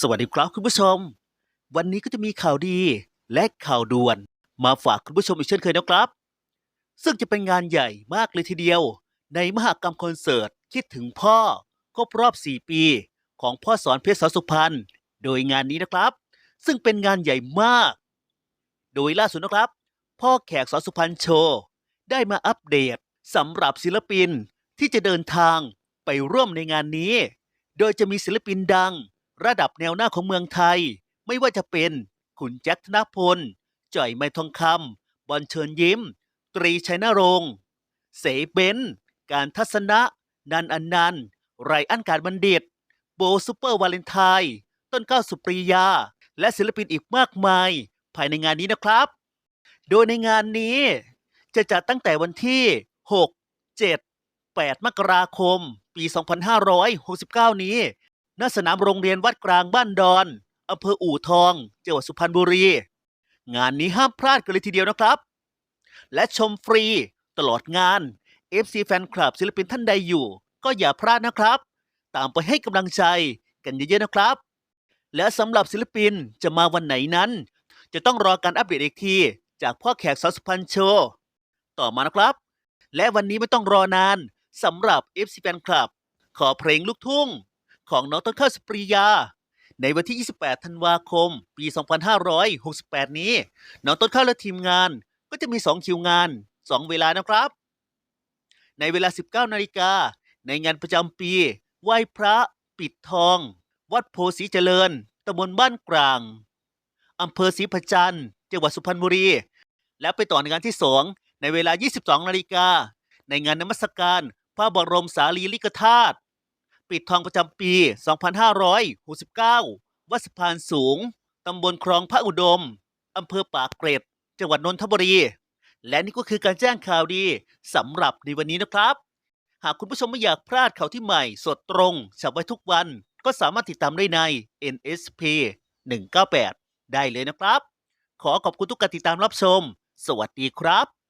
สวัสดีครับคุณผู้ชม วันนี้ก็จะมีข่าวดีและข่าวด่วน มาฝากคุณผู้ชมอีกเช่นเคยนะครับ ซึ่งจะเป็นงานใหญ่มากเลยทีเดียว ในมหกรรมคอนเสิร์ตคิดถึงพ่อครบรอบ 4 ปี ของพ่อสอนเพชรสสุพรรณโดยงานนี้นะครับ ซึ่งเป็นงานใหญ่มาก โดยล่าสุดนะครับ พ่อแขกสสุพรรณโชว์ได้มาอัปเดตสำหรับศิลปินที่จะเดินทางไปร่วมในงานนี้ โดยจะมีศิลปินดัง ระดับแนวหน้าของเมืองไทย ไม่ว่าจะเป็นคุณแจ็คธนพล จ่อยไมทองคำบอลเชิญยิ้ม ตรีชัยนรงค์เสเบนการทัศนะ นันอันนันไรอันการบัณฑิต โบซูเปอร์วาเลนไทน์ต้นก้าวสุปรียา และศิลปินอีกมากมาย ภายในงานนี้นะครับ โดยในงานนี้ จะจัดตั้งแต่วันที่ 6 7 8 มกราคม ปี 2569 นี้ ณสนามโรงเรียนวัดกลางบ้านดอนอำเภออู่ทองจังหวัดสุพรรณบุรี งานนี้ห้ามพลาดกันเลยทีเดียวนะครับ และชมฟรีตลอดงาน FC แฟนคลับศิลปินท่านใดอยู่ ก็อย่าพลาดนะครับ ตามไปให้กำลังใจกันเยอะๆนะครับ และสำหรับศิลปินจะมาวันไหนนั้น จะต้องรอการอัปเดตอีกที จากพ่อแขกสอสุพรรณโชว์ต่อมานะครับ และวันนี้ไม่ต้องรอนานสำหรับ FC แฟนคลับ ขอเพลงลูกทุ่ง ของน้องต้นข้าวสปริยา ในวันที่ 28 ธันวาคม ปี 2568 นี้ น้องต้นข้าวและทีมงานก็จะมี 2 คิวงาน 2 เวลานะครับ ในเวลา 19 นาฬิกา ในงานประจำปี ไหว้พระปิดทอง วัดโพสีเจริญตำบลบ้านกลางอำเภอศรีประจันต์จังหวัดสุพรรณบุรี และไปต่อในงานที่ 2 ในเวลา 22 นาฬิกา ในงานนมัสการพระบรมสารีริกธาตุ ปิดทองประจำปี 2569 วัดสะพานสูง ตำบลคลองพระอุดม อำเภอปากเกร็ด จังหวัดนนทบุรี และนี่ก็คือการแจ้งข่าวดีสำหรับในวันนี้นะครับ หากคุณผู้ชมไม่อยากพลาดข่าวที่ใหม่ สดตรงฉับไว้ทุกวัน ก็สามารถติดตามได้ใน NSP 198 ได้เลยนะครับ ขอขอบคุณทุกการติดตามรับชม สวัสดีครับ